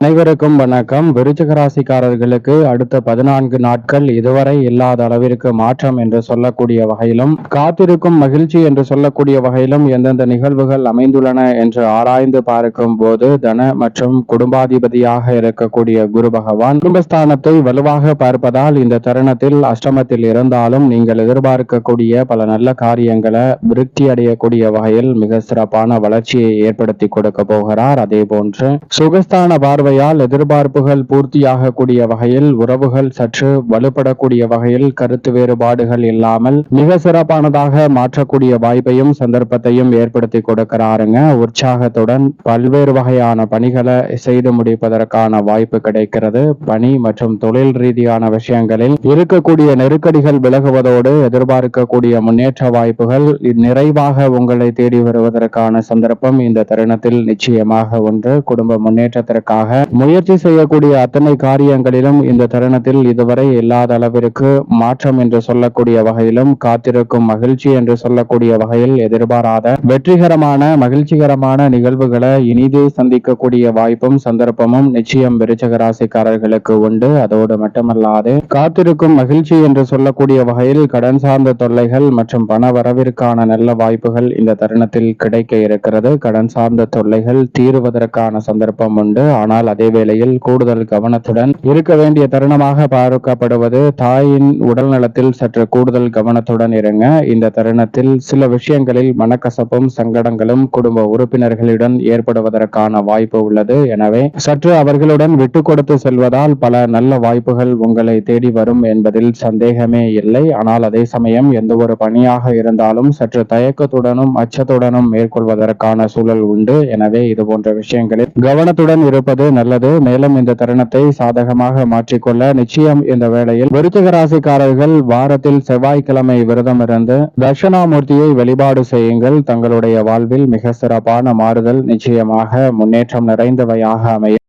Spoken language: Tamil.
அனைவருக்கும் வணக்கம். விருச்சிக ராசிக்காரர்களுக்கு அடுத்த பதினான்கு நாட்கள் இதுவரை இல்லாத அளவிற்கு மாற்றம் என்று சொல்லக்கூடிய வகையிலும் காத்திருக்கும் மகிழ்ச்சி என்று சொல்லக்கூடிய வகையிலும் எந்தெந்த நிகழ்வுகள் அமைந்துள்ளன என்று ஆராய்ந்து பார்க்கும் போது தன மற்றும் குடும்பாதிபதியாக இருக்கக்கூடிய குரு பகவான் குடும்பஸ்தானத்தை வலுவாக பார்ப்பதால் இந்த தருணத்தில் அஷ்டமத்தில் இருந்தாலும் நீங்கள் எதிர்பார்க்கக்கூடிய பல நல்ல காரியங்களை விருத்தி அடையக்கூடிய வகையில் மிக சிறப்பான வளர்ச்சியை ஏற்படுத்தி கொடுக்க போகிறார். அதே போன்று சுகஸ்தான தேவையால் எதிர்பார்ப்புகள் பூர்த்தியாகக்கூடிய வகையில் உறவுகள் சற்று வலுப்படக்கூடிய வகையில் கருத்து வேறுபாடுகள் இல்லாமல் மிக சிறப்பானதாக மாற்றக்கூடிய வாய்ப்பையும் சந்தர்ப்பத்தையும் ஏற்படுத்தி கொடுக்கிறாருங்க. உற்சாகத்துடன் பல்வேறு வகையான பணிகளை செய்து முடிப்பதற்கான வாய்ப்பு கிடைக்கிறது. பணி மற்றும் தொழில் ரீதியான விஷயங்களில் இருக்கக்கூடிய நெருக்கடிகள் விலகுவதோடு எதிர்பார்க்கக்கூடிய முன்னேற்ற வாய்ப்புகள் நிறைவாக உங்களை தேடி வருவதற்கான சந்தர்ப்பம் இந்த தருணத்தில் நிச்சயமாக ஒன்று. குடும்ப முன்னேற்றத்திற்காக முயற்சி செய்யக்கூடிய அத்தனை காரியங்களிலும் இந்த தருணத்தில் இதுவரை இல்லாத அளவிற்கு மாற்றம் என்று சொல்லக்கூடிய வகையிலும் காத்திருக்கும் மகிழ்ச்சி என்று சொல்லக்கூடிய வகையில் எதிர்பாராத வெற்றிகரமான மகிழ்ச்சிகரமான நிகழ்வுகளை இனிதே சந்திக்கக்கூடிய வாய்ப்பும் சந்தர்ப்பமும் நிச்சயம் விருச்சக ராசிக்காரர்களுக்கு உண்டு. அதோடு மட்டுமல்லாது காத்திருக்கும் மகிழ்ச்சி என்று சொல்லக்கூடிய வகையில் கடன் சார்ந்த தொல்லைகள் மற்றும் பண வரவிற்கான நல்ல வாய்ப்புகள் இந்த தருணத்தில் கிடைக்க இருக்கிறது. கடன் சார்ந்த தொல்லைகள் தீருவதற்கான சந்தர்ப்பம் உண்டு. ஆனால் ஆனால் அதே வேளையில் கூடுதல் கவனத்துடன் இருக்க வேண்டிய தருணமாக பார்க்கப்படுவது தாயின் உடல் நலத்தில் சற்று கூடுதல் கவனத்துடன் இருங்க. இந்த தருணத்தில் சில விஷயங்களில் மனக்கசப்பும் சங்கடங்களும் குடும்ப உறுப்பினர்களுடன் ஏற்படுவதற்கான வாய்ப்பு உள்ளது. எனவே சற்று அவர்களுடன் விட்டு கொடுத்து செல்வதால் பல நல்ல வாய்ப்புகள் உங்களை தேடி வரும் என்பதில் சந்தேகமே இல்லை. ஆனால் அதே சமயம் எந்த ஒரு பணியாக இருந்தாலும் சற்று தயக்கத்துடனும் அச்சத்துடனும் மேற்கொள்வதற்கான சூழல் உண்டு. எனவே இது போன்ற விஷயங்களில் கவனத்துடன் இருப்பது நல்லது. மேலும் இந்த தருணத்தை சாதகமாக மாற்றிக்கொள்ள நிச்சயம் இந்த வேளையில் விருச்சிக ராசிக்காரர்கள் வாரத்தில் செவ்வாய்க்கிழமை விரதம் இருந்து தட்சிணாமூர்த்தியை வழிபாடு செய்யுங்கள். தங்களுடைய வாழ்வில் மிக சிறப்பான மாறுதல் நிச்சயமாக முன்னேற்றம் நிறைந்தவையாக அமையும்.